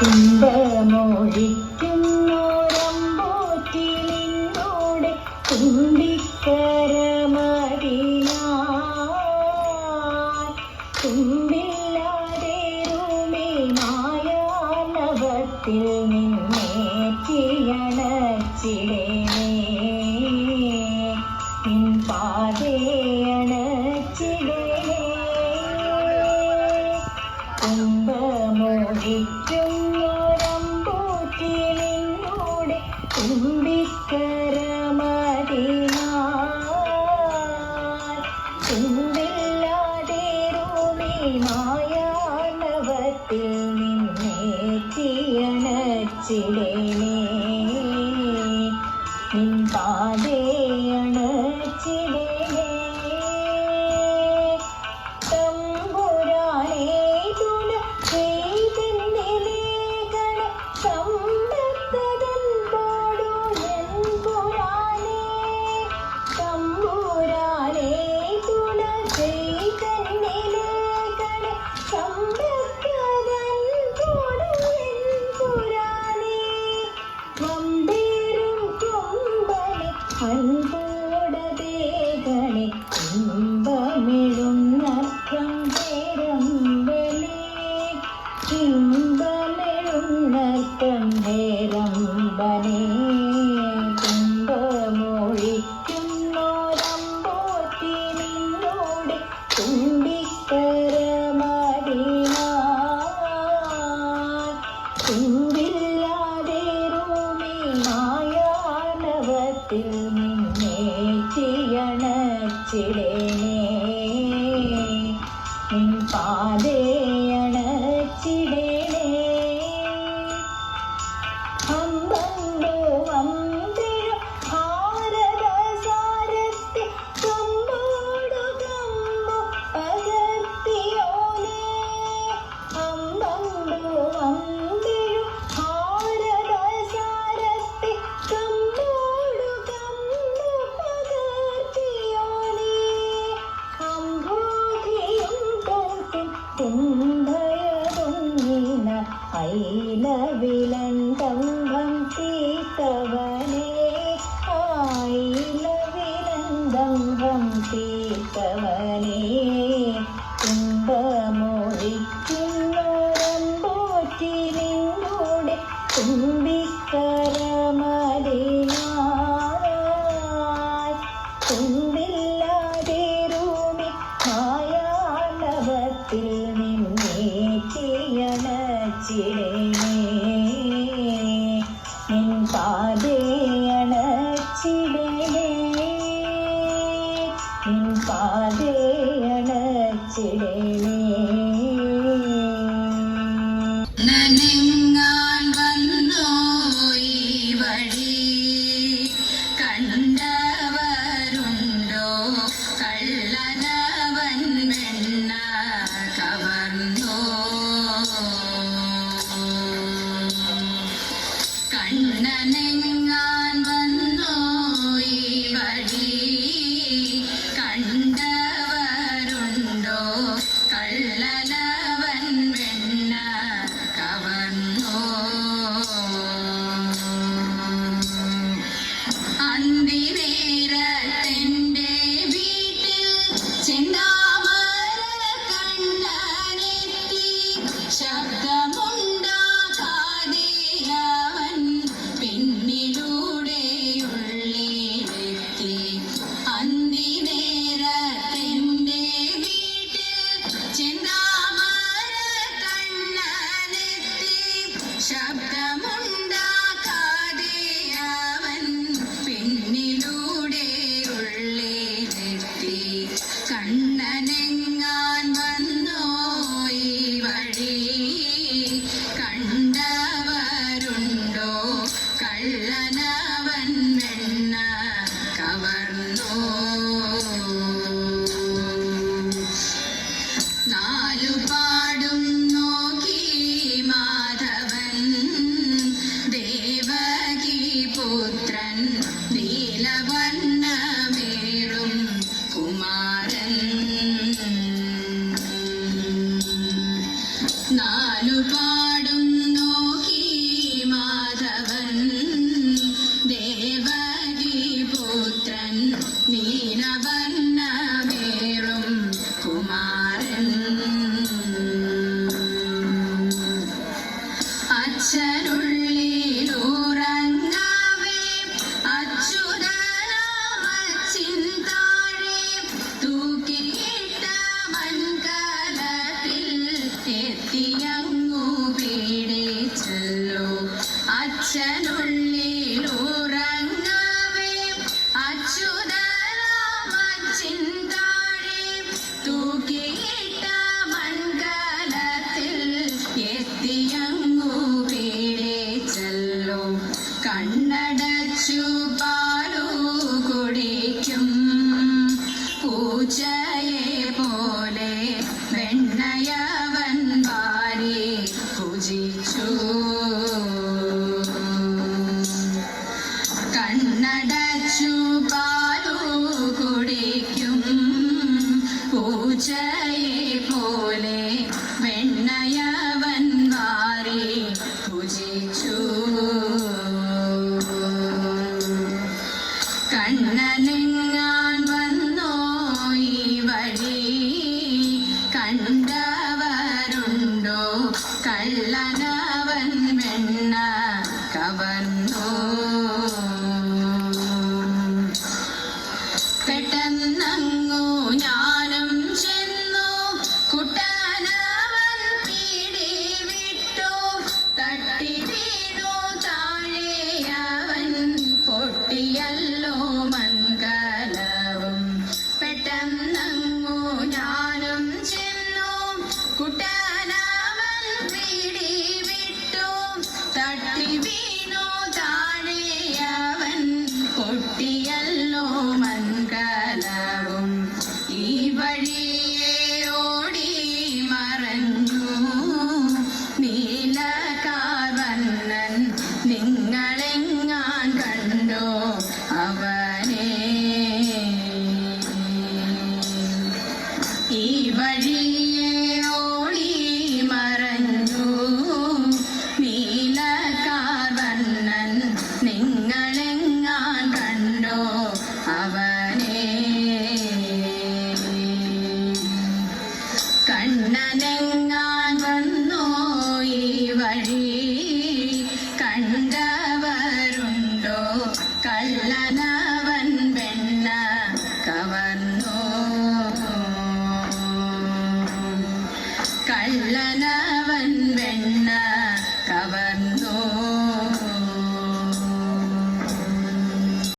നിന്റെ മോഹിക്കുന്നോരമ്പൂറ്റിലിന്നോടെ തുമ്പിക്കരമടിയാൽ തുമ്പില്ലാതെ മായാലവത്തിൽ നിന്നെ ചിയണച്ചിടേ നിൻ പാതയണച്ചിടേ കുംഭമോഹി നേത്തിയണച്ചിടേനേ ചിലേ മായാനവത്തിൽ വിലന്തംഭം തീർത്തവനേ ആയില വിലന്തംഭം തീർത്തവ കണ്ണനങ്ങാൻ വന്നോ ഈ വഴി? പശുപാലു കുടിക്കും പൂച്ചയെ പോലെ വെണ്ണയവൻ പാരി പൂജിച്ചു. കണ്ണടച്ചു പാ 50